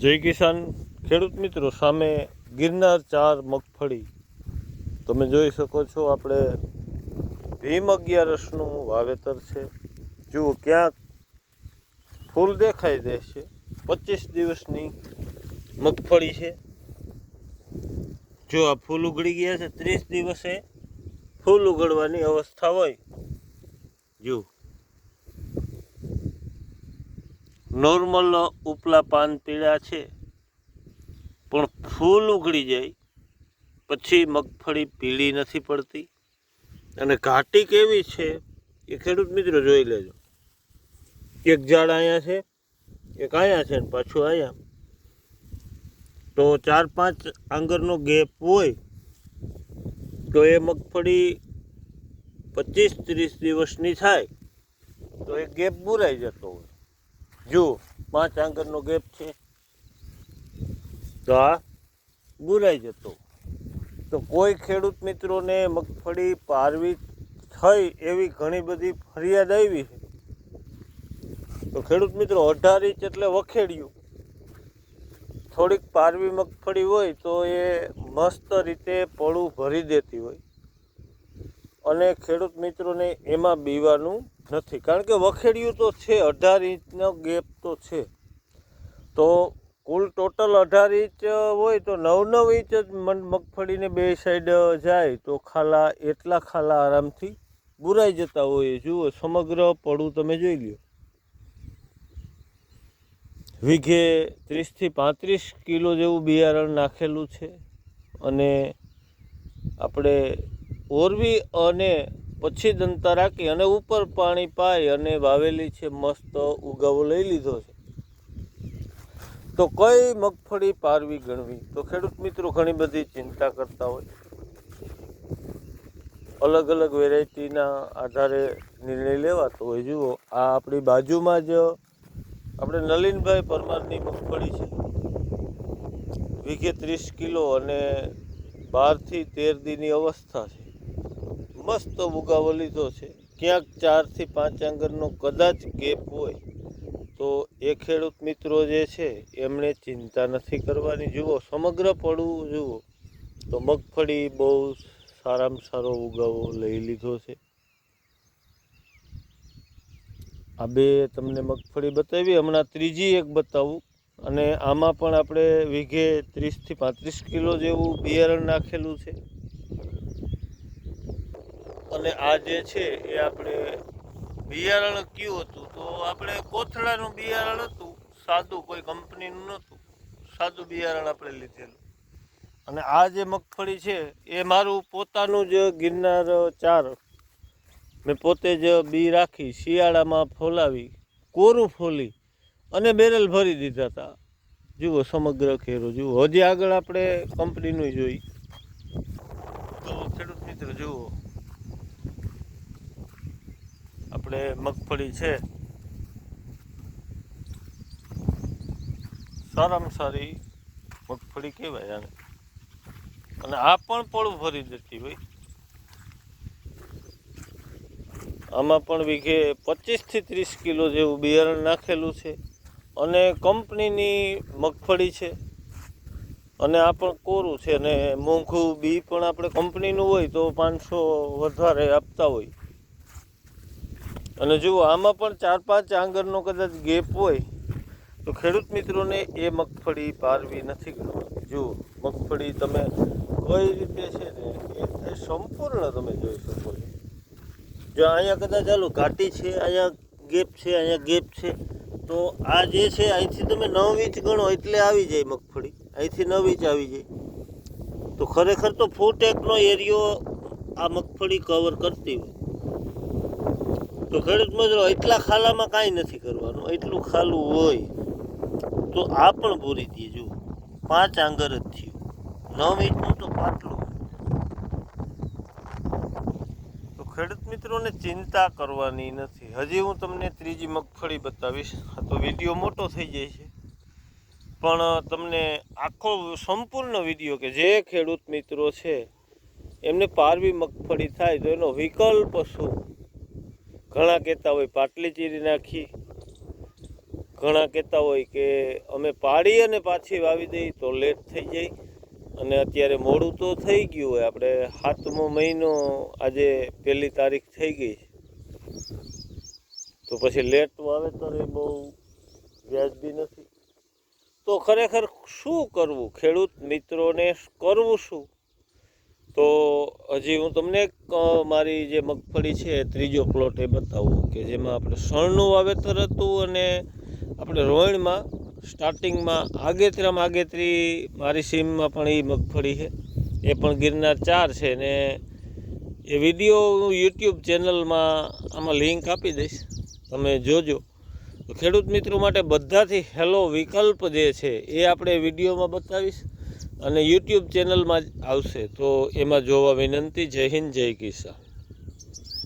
જય કિસાન. ખેડૂત મિત્રો, સામે ગિરનાર ચાર મગફળી. તમે જોઈ શકો છો, આપણે ભીમ અગિયારસનું વાવેતર છે. જુઓ ક્યાંક ફૂલ દેખાઈ દેશે પચીસ દિવસની મગફળી છે. જો આ ફૂલ ઉગડી ગયા છે, ત્રીસ દિવસે ફૂલ ઉગડવાની અવસ્થા હોય. જુઓ. નોર્મલ ઉપલા પાન પીળા છે. પણ ફૂલ ઉગડી જાય, પછી મગફળી પીળી નથી પડતી. અને ઘાટી કેવી છે એ ખેડૂત મિત્રો જોઈ લેજો. એક ઝાડ અહીંયા છે, એક અહીંયા છે ને પાછું અહીંયા. તો ચાર પાંચ આંગરનો ગેપ હોય, તો એ મગફળી પચીસ ત્રીસ દિવસની થાય, તો એ ગેપ બુરાઈ જતો હોય. જો, પાંચ આંગરનો ગેપ છે. તો આ બુરાઈ જતો. તો કોઈ ખેડૂત મિત્રોને મગફળી પારવી થઈ એવી ઘણી બધી ફરિયાદ આવી છે. તો ખેડૂત મિત્રો, અઢાર ઇંચ એટલે વખેડ્યું. થોડીક પારવી મગફળી હોય તો એ મસ્ત રીતે પળું ભરી દેતી હોય. અને ખેડૂત મિત્રોને એમાં બીવાનું નથી. કારણ કે વખેડ્યું તો છે, અઢાર ઇંચનો ગેપ તો છે. તો કુલ ટોટલ અઢાર ઇંચ હોય તો નવ નવ ઇંચ જ મગફળીને બે સાઈડ જાય. તો ખાલા, એટલા ખાલા આરામથી બુરાઈ જતા હોય. જુઓ, સમગ્ર પડું તમે જોઈ લ્યો. વીઘે ત્રીસથી પાંત્રીસ કિલો જેવું બિયારણ નાખેલું છે. અને આપણે ઓરવી અને પછી દંતા રાખી અને ઉપર પાણી પાઈ અને વાવેલી છે મસ્ત ઉગાવો લઈ લીધો છે. તો કઈ મગફળી પારવી ગણવી? તો ખેડૂત મિત્રો ઘણી બધી ચિંતા કરતા હોય. અલગ અલગ વેરાયટીના આધારે નિર્ણય લેવાતો હોય. જુઓ, આ આપણી બાજુમાં જ આપણે નલિનભાઈ પરમારની મગફળી છે. વીઘે ત્રીસ કિલો અને બારથી તેર દીની અવસ્થા છે. મસ્ત ઉગાવો લીધો છે. ક્યાંક ચારથી પાંચ આંગરનો કદાચ ગેપ હોય, તો એ ખેડૂત મિત્રો જે છે, એમણે ચિંતા નથી કરવાની. જુઓ, સમગ્ર પડવું જુઓ, તો મગફળી બહુ સારામાં સારો ઉગાવો લઈ લીધો છે. આ બે તમને મગફળી બતાવી. હમણાં ત્રીજી એક બતાવું. અને આમાં પણ આપણે વીઘે ત્રીસથી પાંત્રીસ કિલો જેવું બિયારણ નાખેલું છે. અને આ જે છે એ આપણે બિયારણ કયું હતું? તો આપણે કોથળાનું બિયારણ હતું, સાદું કોઈ કંપનીનું નહોતું. સાદું બિયારણ આપણે લીધેલું. અને આ જે મગફળી છે, એ મારું પોતાનું જ ગિરનાર ચાર. મેં પોતે જ બી રાખી, શિયાળામાં ફોલાવી, કોરું ફોલી અને બેરલ ભરી દીધા હતા જુઓ સમગ્ર ખેરો જુઓ. હજી આગળ આપણે કંપનીનું જોઈ. તો ખેડૂત મિત્ર, જુઓ. આપણે મગફળી છે. સારામાં સારી મગફળી કહેવાય આને. અને આ પણ પળું ભરી દેતી હોય. આમાં પણ વીઘે પચીસથી ત્રીસ કિલો જેવું બિયારણ નાખેલું છે. અને કંપનીની મગફળી છે. અને આ પણ કોરું છે અને મોંઘું બી પણ આપણે કંપનીનું હોય તો પાંચસો વધારે આપતા હોય. અને જુઓ આમાં પણ ચાર પાંચ આંગણનો કદાચ ગેપ હોય, તો ખેડૂત મિત્રોને એ મગફળી પારવી નથી ગણવા જુઓ મગફળી તમે કઈ રીતે છે ને, એ- સંપૂર્ણ તમે જોઈ શકો છો. જો અહીંયા કદાચ ચાલો ઘાટી છે, અહીંયા ગેપ છે, અહીંયા ગેપ છે, તો આ જે છે, અહીંથી તમે નવ ઇંચ ગણો એટલે આવી જાય મગફળી. અહીંથી નવ ઇંચ આવી જાય. તો ખરેખર તો ફૂટ એકનો એરિયો આ મગફળી કવર કરતી હોય. તો ખેડૂત મિત્રો એટલા ખાલામાં કાંઈ નથી કરવાનું. એટલું ખાલું હોય તો આ પણ પૂરી દે, જુઓ. પાંચ આંગર જ થયું. નવ ઇંચનું તો પાટલું તો ખેડૂત મિત્રોને ચિંતા કરવાની નથી. હજી હું તમને ત્રીજી મગફળી બતાવીશ. તો વીડિયો મોટો થઈ જાય છે. પણ તમને આખો સંપૂર્ણ વીડિયો કે જે ખેડૂત મિત્રો છે, એમને પારવી મગફળી થાય તો એનો વિકલ્પ શું? ઘણા કહેતા હોય પાટલી ચીરી નાખી. ઘણા કહેતા હોય કે અમે પાડી અને પાછી વાવી દઈ તો લેટ થઈ જાય. અને અત્યારે મોડું તો થઈ ગયું હોય, આપણે સાતમો મહિનો આજે પહેલી તારીખ થઈ ગઈ તો પછી લેટ વાવેતર એ બહુ વ્યાજબી નથી. તો ખરેખર શું કરવું? ખેડૂત મિત્રોને કરવું શું? તો હજી હું તમને મારી જે મગફળી છે, ત્રીજો પ્લોટ એ બતાવું કે જેમાં આપણે શણનું વાવેતર હતું અને આપણે રોહિણમાં સ્ટાર્ટિંગમાં આગેતરામાં આગેતરી મારી સીમમાં પણ એ મગફળી છે. એ પણ ગિરનાર ચાર છે ને એ વીડિયો હું યુટ્યુબ ચેનલમાં આમાં લિંક આપી દઈશ. તમે જોજો. ખેડૂત મિત્રો માટે બધાથી હેલો વિકલ્પ જે છે એ આપણે વિડીયોમાં બતાવીશ. અને યુટ્યુબ ચેનલમાં આવશે. તો એમાં જોવા વિનંતી. જય હિન્દ જય કિસાન.